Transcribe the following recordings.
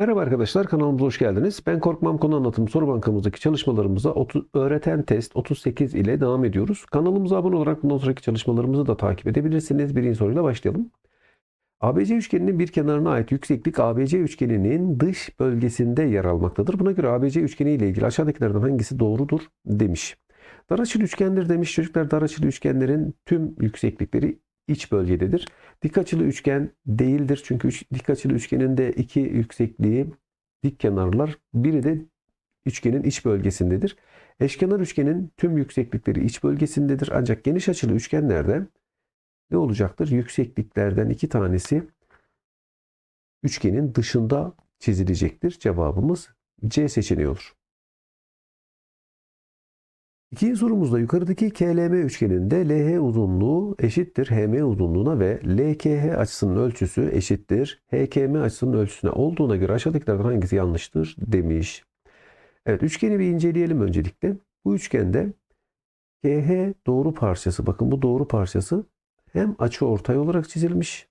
Merhaba arkadaşlar kanalımıza hoş geldiniz. Ben Korkmam Konu Anlatım soru bankamızdaki çalışmalarımıza 30, öğreten test 38 ile devam ediyoruz. Kanalımıza abone olarak bundan sonraki çalışmalarımızı da takip edebilirsiniz. Birinci soruyla başlayalım. ABC üçgeninin bir kenarına ait yükseklik ABC üçgeninin dış bölgesinde yer almaktadır. Buna göre ABC üçgeni ile ilgili aşağıdakilerden hangisi doğrudur demiş. Dar açılı üçgendir demiş. Çocuklar dar açılı üçgenlerin tüm yükseklikleri iç bölgededir. Dik açılı üçgen değildir. Çünkü üç, dik açılı üçgenin de iki yüksekliği dik kenarlar. Biri de üçgenin iç bölgesindedir. Eşkenar üçgenin tüm yükseklikleri iç bölgesindedir. Ancak geniş açılı üçgenlerde ne olacaktır? Yüksekliklerden iki tanesi üçgenin dışında çizilecektir. Cevabımız C seçeneği olur. İkinci sorumuzda yukarıdaki KLM üçgeninde LH uzunluğu eşittir HM uzunluğuna ve LKH açısının ölçüsü eşittir HKM açısının ölçüsüne olduğuna göre aşağıdakilerden hangisi yanlıştır demiş. Evet üçgeni bir inceleyelim öncelikle. Bu üçgende KH doğru parçası bakın bu doğru parçası hem açı ortay olarak çizilmiş.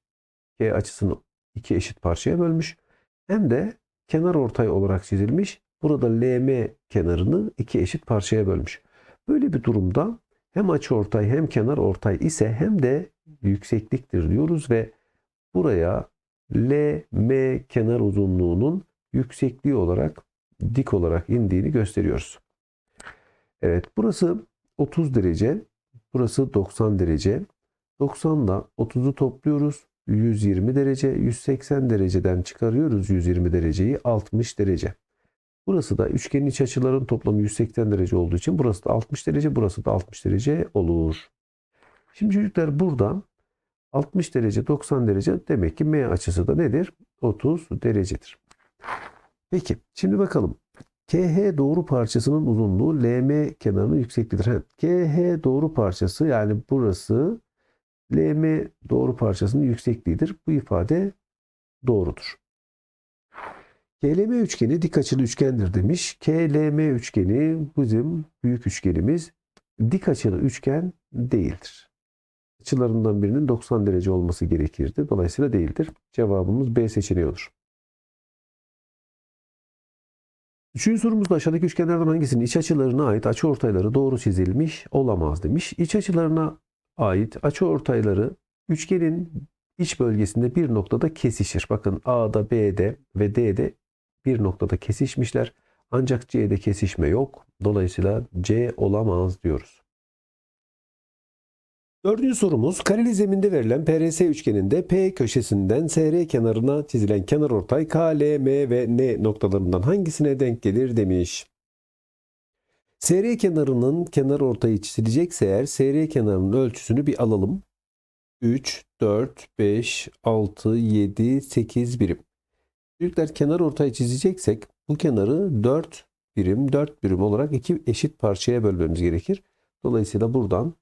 K açısını iki eşit parçaya bölmüş. Hem de kenar ortay olarak çizilmiş. Burada LM kenarını iki eşit parçaya bölmüş. Böyle bir durumda hem açıortay hem kenar ortay ise hem de yüksekliktir diyoruz ve buraya LM kenar uzunluğunun yüksekliği olarak dik olarak indiğini gösteriyoruz. Evet burası 30 derece, burası 90 derece. 90 ile 30'u topluyoruz. 120 derece, 180 dereceden çıkarıyoruz 120 dereceyi 60 derece. Burası da üçgenin iç açıların toplamı 180 derece olduğu için burası da 60 derece, burası da 60 derece olur. Şimdi çocuklar burada 60 derece, 90 derece demek ki M açısı da nedir? 30 derecedir. Peki şimdi bakalım. KH doğru parçasının uzunluğu LM kenarının yüksekliğidir. KH doğru parçası yani burası LM doğru parçasının yüksekliğidir. Bu ifade doğrudur. KLM üçgeni dik açılı üçgendir demiş. KLM üçgeni bizim büyük üçgenimiz dik açılı üçgen değildir. Açılarından birinin 90 derece olması gerekirdi. Dolayısıyla değildir. Cevabımız B seçeneği olur. Üçüncü sorumuzda aşağıdaki üçgenlerden hangisinin iç açılarına ait açı ortayları doğru çizilmiş olamaz demiş. İç açılarına ait açı ortayları üçgenin iç bölgesinde bir noktada kesişir. Bakın A'da, B'de ve D'de bir noktada kesişmişler. Ancak C'de kesişme yok. Dolayısıyla C olamaz diyoruz. Dördüncü sorumuz kareli zeminde verilen PRS üçgeninde P köşesinden SR kenarına çizilen kenarortay K, L, M ve N noktalarından hangisine denk gelir demiş. SR kenarının kenar ortayı çizilecekse eğer SR kenarının ölçüsünü bir alalım. 3, 4, 5, 6, 7, 8 birim. Çocuklar kenar ortayı çizeceksek bu kenarı 4 birim 4 birim olarak iki eşit parçaya bölmemiz gerekir. Dolayısıyla buradan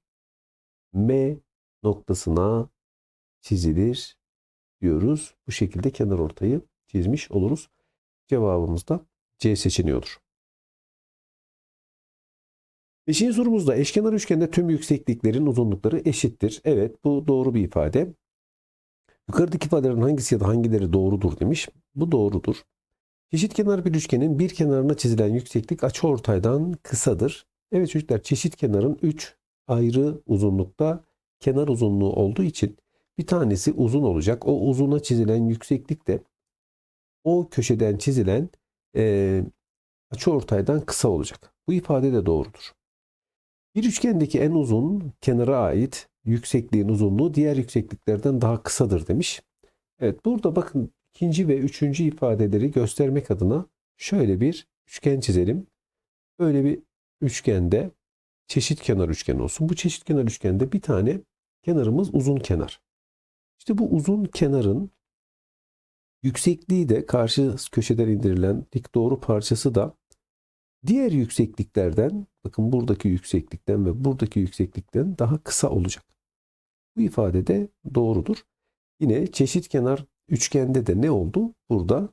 M noktasına çizilir diyoruz. Bu şekilde kenar ortayı çizmiş oluruz. Cevabımız da C seçeneği olur. Beşinci sorumuzda eşkenar üçgende tüm yüksekliklerin uzunlukları eşittir. Evet bu doğru bir ifade. Yukarıdaki ifadelerin hangisi ya da hangileri doğrudur demiş. Bu doğrudur. Çeşit kenar bir üçgenin bir kenarına çizilen yükseklik açıortaydan kısadır. Evet çocuklar çeşit kenarın 3 ayrı uzunlukta kenar uzunluğu olduğu için bir tanesi uzun olacak. O uzuna çizilen yükseklik de o köşeden çizilen e, açıortaydan kısa olacak. Bu ifade de doğrudur. Bir üçgendeki en uzun kenara ait yüksekliğin uzunluğu diğer yüksekliklerden daha kısadır demiş. Evet burada bakın ikinci ve üçüncü ifadeleri göstermek adına şöyle bir üçgen çizelim. Böyle bir üçgende çeşit kenar üçgen olsun. Bu çeşit kenar üçgende bir tane kenarımız uzun kenar. İşte bu uzun kenarın yüksekliği de karşı köşeden indirilen dik doğru parçası da diğer yüksekliklerden bakın buradaki yükseklikten ve buradaki yükseklikten daha kısa olacak. Bu ifade de doğrudur. Yine çeşit kenar üçgende de ne oldu? Burada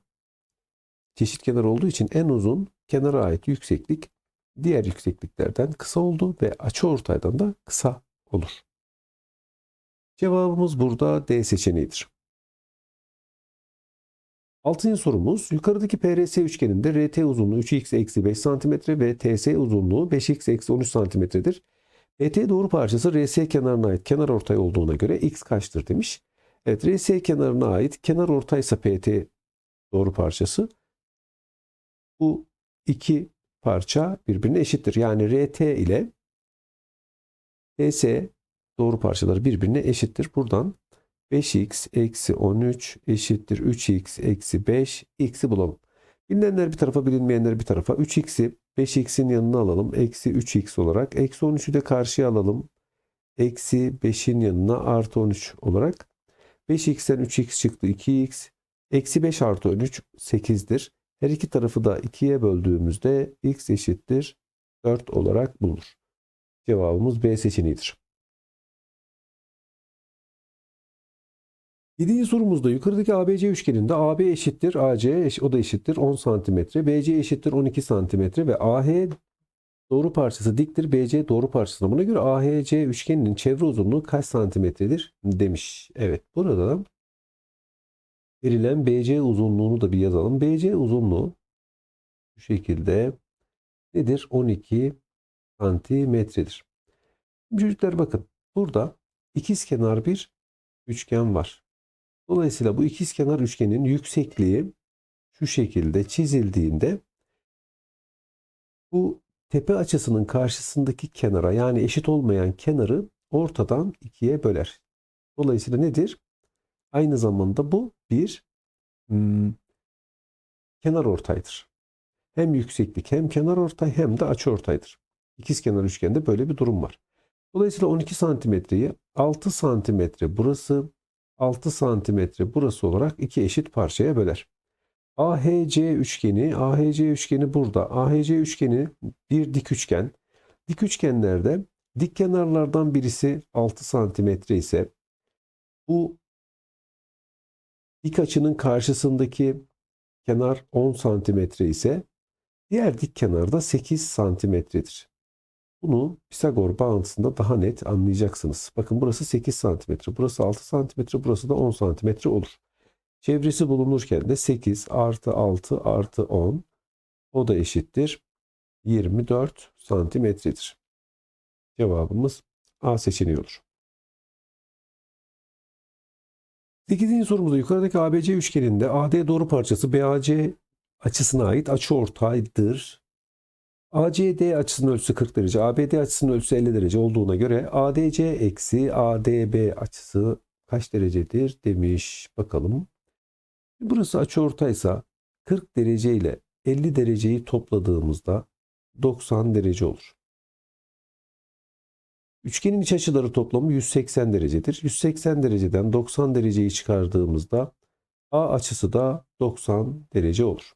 çeşit kenar olduğu için en uzun kenara ait yükseklik diğer yüksekliklerden kısa oldu ve açı ortaydan da kısa olur. Cevabımız burada D seçeneğidir. Altıncı sorumuz yukarıdaki PRS üçgeninde RT uzunluğu 3x eksi 5 cm ve TS uzunluğu 5x eksi 13 cm'dir. ET doğru parçası RS kenarına ait kenar ortay olduğuna göre x kaçtır demiş. Evet RS kenarına ait kenar ortaysa PT doğru parçası bu iki parça birbirine eşittir. Yani RT ile TS doğru parçaları birbirine eşittir. Buradan 5x eksi 13 eşittir 3x eksi 5 x'i bulalım. Bilinenler bir tarafa bilinmeyenler bir tarafa 3x'i 5x'in yanına alalım. Eksi 3x olarak. Eksi 13'ü de karşıya alalım. Eksi 5'in yanına artı 13 olarak. 5x'ten 3x çıktı 2x. Eksi 5 artı 13 8'dir. Her iki tarafı da 2'ye böldüğümüzde x eşittir 4 olarak bulunur. Cevabımız B seçeneğidir. Yedinci sorumuzda yukarıdaki ABC üçgeninde AB eşittir AC eş- o da eşittir 10 cm, BC eşittir 12 cm ve AH doğru parçası diktir BC doğru parçasına. Buna göre AHC üçgeninin çevre uzunluğu kaç santimetredir demiş. Evet burada verilen BC uzunluğunu da bir yazalım. BC uzunluğu bu şekilde nedir? 12 santimetredir. Çocuklar bakın burada ikizkenar bir üçgen var. Dolayısıyla bu ikizkenar üçgenin yüksekliği şu şekilde çizildiğinde bu tepe açısının karşısındaki kenara yani eşit olmayan kenarı ortadan ikiye böler. Dolayısıyla nedir? Aynı zamanda bu bir hmm, kenar ortaydır. Hem yükseklik hem kenar ortay hem de açı ortaydır. İkizkenar üçgende böyle bir durum var. Dolayısıyla 12 santimetreyi 6 santimetre burası 6 santimetre burası olarak iki eşit parçaya böler. AHC üçgeni, AHC üçgeni burada. AHC üçgeni bir dik üçgen. Dik üçgenlerde dik kenarlardan birisi 6 santimetre ise bu dik açının karşısındaki kenar 10 santimetre ise diğer dik kenarda 8 santimetredir. Bunu Pisagor bağıntısında daha net anlayacaksınız. Bakın burası 8 santimetre, burası 6 santimetre, burası da 10 santimetre olur. Çevresi bulunurken de 8 artı 6 artı 10 o da eşittir 24 santimetredir. Cevabımız A seçeneği olur. 8. sorumuzda yukarıdaki ABC üçgeninde AD doğru parçası BAC açısına ait açı ortaydır. ACD açısının ölçüsü 40 derece, ABD açısının ölçüsü 50 derece olduğuna göre ADC eksi ADB açısı kaç derecedir demiş. Bakalım. Burası açıortaysa 40 derece ile 50 dereceyi topladığımızda 90 derece olur. Üçgenin iç açıları toplamı 180 derecedir. 180 dereceden 90 dereceyi çıkardığımızda A açısı da 90 derece olur.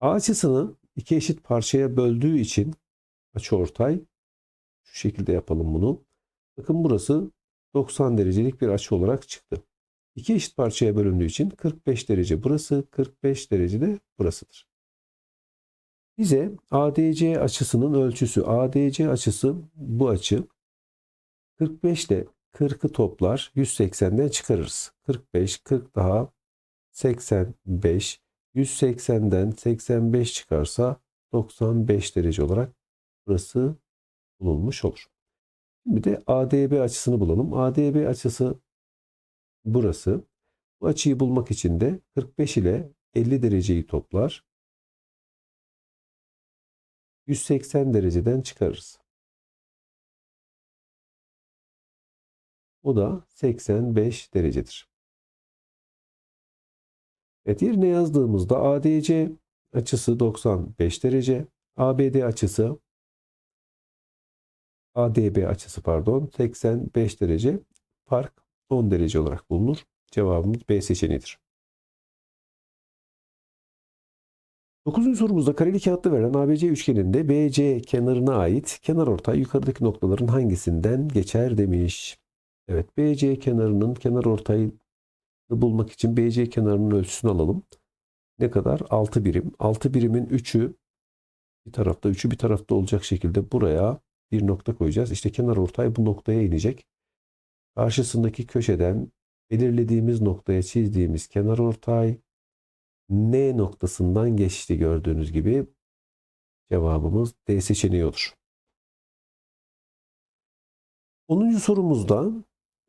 A açısını iki eşit parçaya böldüğü için açıortay şu şekilde yapalım bunu. Bakın burası 90 derecelik bir açı olarak çıktı. İki eşit parçaya bölündüğü için 45 derece burası, 45 derece de burasıdır. Bize ADC açısının ölçüsü, ADC açısı bu açı 45 ile 40'ı toplar 180'den çıkarırız. 45, 40 daha 85, 180'den 85 çıkarsa 95 derece olarak burası bulunmuş olur. Şimdi de ADB açısını bulalım. ADB açısı burası. Bu açıyı bulmak için de 45 ile 50 dereceyi toplar. 180 dereceden çıkarırız. O da 85 derecedir. Evet yerine yazdığımızda ADC açısı 95 derece, ABD açısı ADB açısı pardon 85 derece fark 10 derece olarak bulunur. Cevabımız B seçeneğidir. 9. sorumuzda kareli kağıtta verilen ABC üçgeninde BC kenarına ait kenar ortay yukarıdaki noktaların hangisinden geçer demiş. Evet BC kenarının kenar ortayını bulmak için BC kenarının ölçüsünü alalım. Ne kadar? 6 birim. 6 birimin 3'ü bir tarafta 3'ü bir tarafta olacak şekilde buraya bir nokta koyacağız. İşte kenar ortay bu noktaya inecek. Karşısındaki köşeden belirlediğimiz noktaya çizdiğimiz kenar ortay N noktasından geçti gördüğünüz gibi. Cevabımız D seçeneği olur. 10. sorumuzda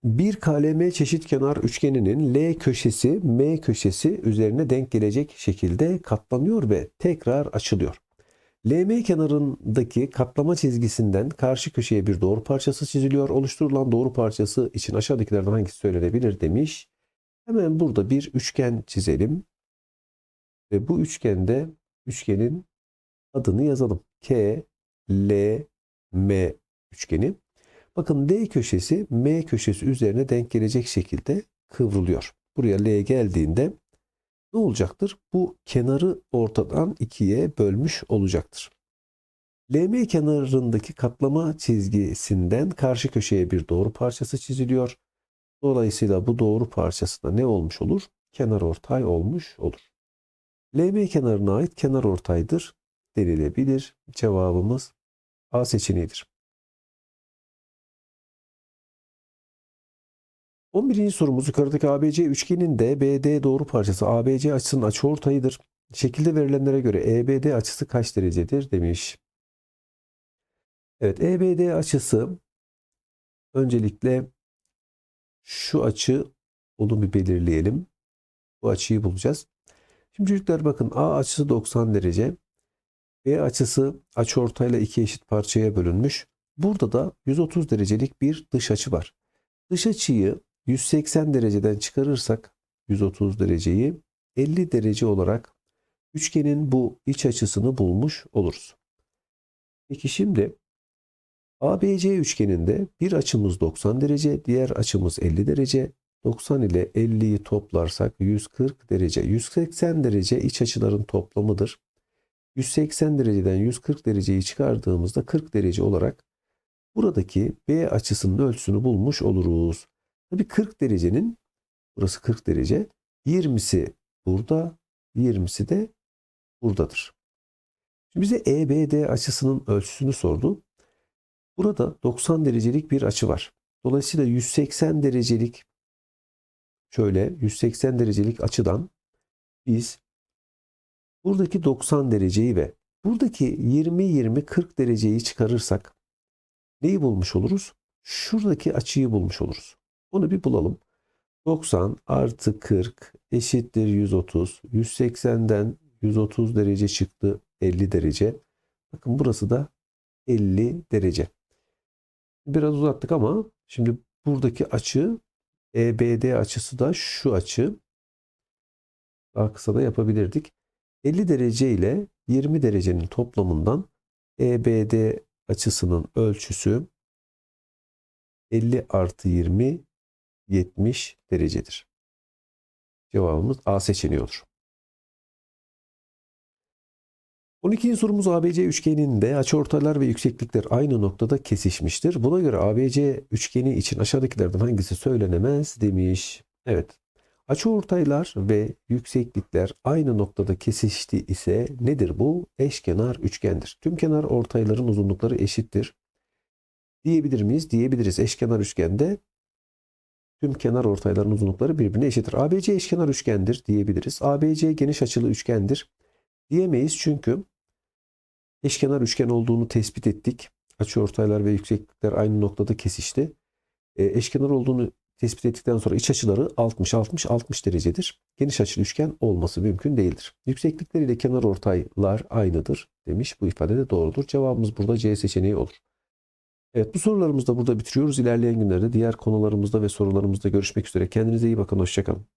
bir KLM çeşitkenar üçgeninin L köşesi M köşesi üzerine denk gelecek şekilde katlanıyor ve tekrar açılıyor. LM kenarındaki katlama çizgisinden karşı köşeye bir doğru parçası çiziliyor. Oluşturulan doğru parçası için aşağıdakilerden hangisi söylenebilir demiş. Hemen burada bir üçgen çizelim. Ve bu üçgende üçgenin adını yazalım. K, L, M üçgeni. Bakın D köşesi M köşesi üzerine denk gelecek şekilde kıvrılıyor. Buraya L geldiğinde ne olacaktır? Bu kenarı ortadan ikiye bölmüş olacaktır. LM kenarındaki katlama çizgisinden karşı köşeye bir doğru parçası çiziliyor. Dolayısıyla bu doğru parçası da ne olmuş olur? Kenar ortay olmuş olur. LM kenarına ait kenar ortaydır denilebilir. Cevabımız A seçeneğidir. 11. sorumuz yukarıdaki ABC üçgeninde BD doğru parçası ABC açısının açıortayıdır. Şekilde verilenlere göre EBD açısı kaç derecedir demiş. Evet EBD açısı öncelikle şu açı onu bir belirleyelim. Bu açıyı bulacağız. Şimdi çocuklar bakın A açısı 90 derece. B açısı açıortayla iki eşit parçaya bölünmüş. Burada da 130 derecelik bir dış açı var. Dış açıyı 180 dereceden çıkarırsak 130 dereceyi 50 derece olarak üçgenin bu iç açısını bulmuş oluruz. Peki şimdi ABC üçgeninde bir açımız 90 derece, diğer açımız 50 derece. 90 ile 50'yi toplarsak 140 derece. 180 derece iç açıların toplamıdır. 180 dereceden 140 dereceyi çıkardığımızda 40 derece olarak buradaki B açısının ölçüsünü bulmuş oluruz. Tabi 40 derecenin burası 40 derece 20'si burada 20'si de buradadır. Şimdi bize EBD açısının ölçüsünü sordu. Burada 90 derecelik bir açı var. Dolayısıyla 180 derecelik şöyle 180 derecelik açıdan biz buradaki 90 dereceyi ve buradaki 20-20-40 dereceyi çıkarırsak neyi bulmuş oluruz? Şuradaki açıyı bulmuş oluruz. Onu bir bulalım. 90 artı 40 eşittir 130. 180'den 130 derece çıktı 50 derece. Bakın burası da 50 derece. Biraz uzattık ama şimdi buradaki açı EBD açısı da şu açı. Daha kısa da yapabilirdik. 50 derece ile 20 derecenin toplamından EBD açısının ölçüsü 50 artı 20 70 derecedir. Cevabımız A seçeneği olur. 12. sorumuz ABC üçgeninde açıortaylar ve yükseklikler aynı noktada kesişmiştir. Buna göre ABC üçgeni için aşağıdakilerden hangisi söylenemez demiş. Evet. Açıortaylar ve yükseklikler aynı noktada kesişti ise nedir bu? Eşkenar üçgendir. Tüm kenar ortayların uzunlukları eşittir. Diyebilir miyiz? Diyebiliriz. Eşkenar üçgende tüm kenar ortayların uzunlukları birbirine eşittir. ABC eşkenar üçgendir diyebiliriz. ABC geniş açılı üçgendir diyemeyiz çünkü eşkenar üçgen olduğunu tespit ettik. Açıortaylar ve yükseklikler aynı noktada kesişti. E, eşkenar olduğunu tespit ettikten sonra iç açıları 60 60 60 derecedir. Geniş açılı üçgen olması mümkün değildir. Yükseklikler ile kenar ortaylar aynıdır demiş. Bu ifade de doğrudur. Cevabımız burada C seçeneği olur. Evet bu sorularımızı da burada bitiriyoruz. İlerleyen günlerde diğer konularımızda ve sorularımızda görüşmek üzere. Kendinize iyi bakın. Hoşçakalın.